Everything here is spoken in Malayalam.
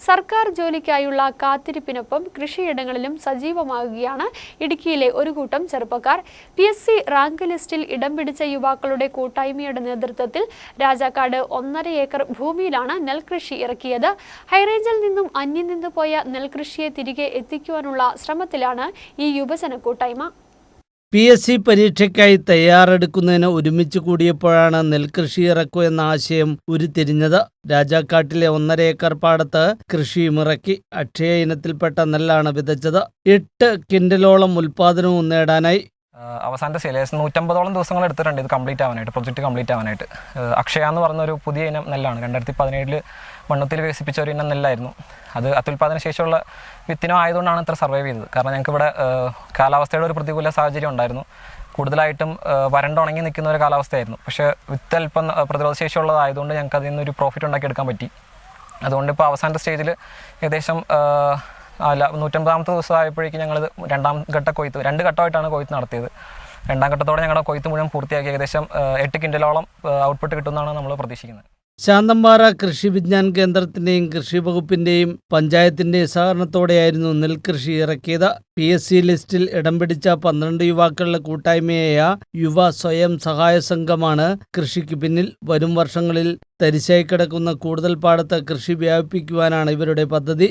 സർക്കാർ ജോലിക്കായുള്ള കാത്തിരിപ്പിനൊപ്പം കൃഷിയിടങ്ങളിലും സജീവമാകുകയാണ് ഇടുക്കിയിലെ ഒരു കൂട്ടം ചെറുപ്പക്കാർ പി എസ് സി റാങ്ക് ലിസ്റ്റിൽ ഇടം പിടിച്ച യുവാക്കളുടെ കൂട്ടായ്മയുടെ നേതൃത്വത്തിൽ രാജാക്കാട് ഒന്നര ഏക്കർ ഭൂമിയിലാണ് നെൽകൃഷി ഇറക്കിയത്. ഹൈറേഞ്ചിൽ നിന്നും അന്യം നിന്നു പോയ നെൽകൃഷിയെ തിരികെ എത്തിക്കുവാനുള്ള ശ്രമത്തിലാണ് ഈ യുവജന കൂട്ടായ്മ. പി എസ് സി പരീക്ഷയ്ക്കായി തയ്യാറെടുക്കുന്നതിന് ഒരുമിച്ച് കൂടിയപ്പോഴാണ് നെൽകൃഷി ഇറക്കൂ എന്ന ആശയം ഉരുത്തിരിഞ്ഞത്. രാജാക്കാട്ടിലെ ഒന്നര ഏക്കർ പാടത്ത് കൃഷിയുമിറക്കി അക്ഷയ ഇനത്തിൽപ്പെട്ട നെല്ലാണ് വിതച്ചത്. എട്ട് കിൻഡലോളം ഉൽപാദനവും നേടാനായി അവസാനത്തെ സെയിലേഴ്സ് നൂറ്റമ്പതോളം ദിവസങ്ങൾ എടുത്തിട്ടുണ്ട് ഇത് കംപ്ലീറ്റ് ആവാനായിട്ട് പ്രൊജക്റ്റ് കംപ്ലീറ്റ് ആവാനായിട്ട്. അക്ഷയ എന്ന് പറഞ്ഞ ഒരു പുതിയ ഇനം നെല്ലാണ്. രണ്ടായിരത്തി പതിനേഴിൽ മണ്ണത്തിൽ വികസിപ്പിച്ച ഒരു ഇനം നെല്ലായിരുന്നു. അത് അത്യുൽപാദന ശേഷിയുള്ള വിത്തിനം ആയതുകൊണ്ടാണ് ഇത്ര സർവൈവ് ചെയ്തത്. കാരണം ഞങ്ങൾക്ക് ഇവിടെ കാലാവസ്ഥയുടെ ഒരു പ്രതികൂല സാഹചര്യം ഉണ്ടായിരുന്നു. കൂടുതലായിട്ടും വരണ്ടുണങ്ങി നിൽക്കുന്ന ഒരു കാലാവസ്ഥയായിരുന്നു. പക്ഷേ വിത്ത് അല്പം പ്രതിരോധ ശേഷിയുള്ളതായതുകൊണ്ട് ഞങ്ങൾക്ക് അതിൽ നിന്നൊരു പ്രോഫിറ്റ് ഉണ്ടാക്കിയെടുക്കാൻ പറ്റി. അതുകൊണ്ട് ഇപ്പോൾ അവസാനത്തെ സ്റ്റേജിൽ ഏകദേശം അല്ല നൂറ്റമ്പതാമത്തെ ദിവസമായപ്പോഴേക്കും ഞങ്ങൾ രണ്ടാം ഘട്ട കൊയ്ത്ത് രണ്ട് ഘട്ടമായിട്ടാണ് കൊയ്ത്ത് നടത്തിയത്. രണ്ടാം ഘട്ടത്തോടെ ഞങ്ങളുടെ കൊയ്ത്ത് മുഴുവൻ പൂർത്തിയാക്കി ഏകദേശം എട്ട് കിൻഡലോളം ഔട്ട്പുട്ട് കിട്ടുമെന്നാണ് നമ്മൾ പ്രതീക്ഷിക്കുന്നത്. ശാന്തമ്പാറ കൃഷി വിജ്ഞാൻ കേന്ദ്രത്തിന്റെയും കൃഷി വകുപ്പിന്റെയും പഞ്ചായത്തിന്റെയും സഹകരണത്തോടെയായിരുന്നു നെൽകൃഷി ഇറക്കിയത്. പി എസ് സി ലിസ്റ്റിൽ ഇടം പിടിച്ച പന്ത്രണ്ട് യുവാക്കളുടെ കൂട്ടായ്മയായ യുവ സ്വയം സഹായ സംഘമാണ് കൃഷിക്ക് പിന്നിൽ. വരും വർഷങ്ങളിൽ തരിശായി കിടക്കുന്ന കൂടുതൽ പാടത്ത് കൃഷി വ്യാപിപ്പിക്കുവാനാണ് ഇവരുടെ പദ്ധതി.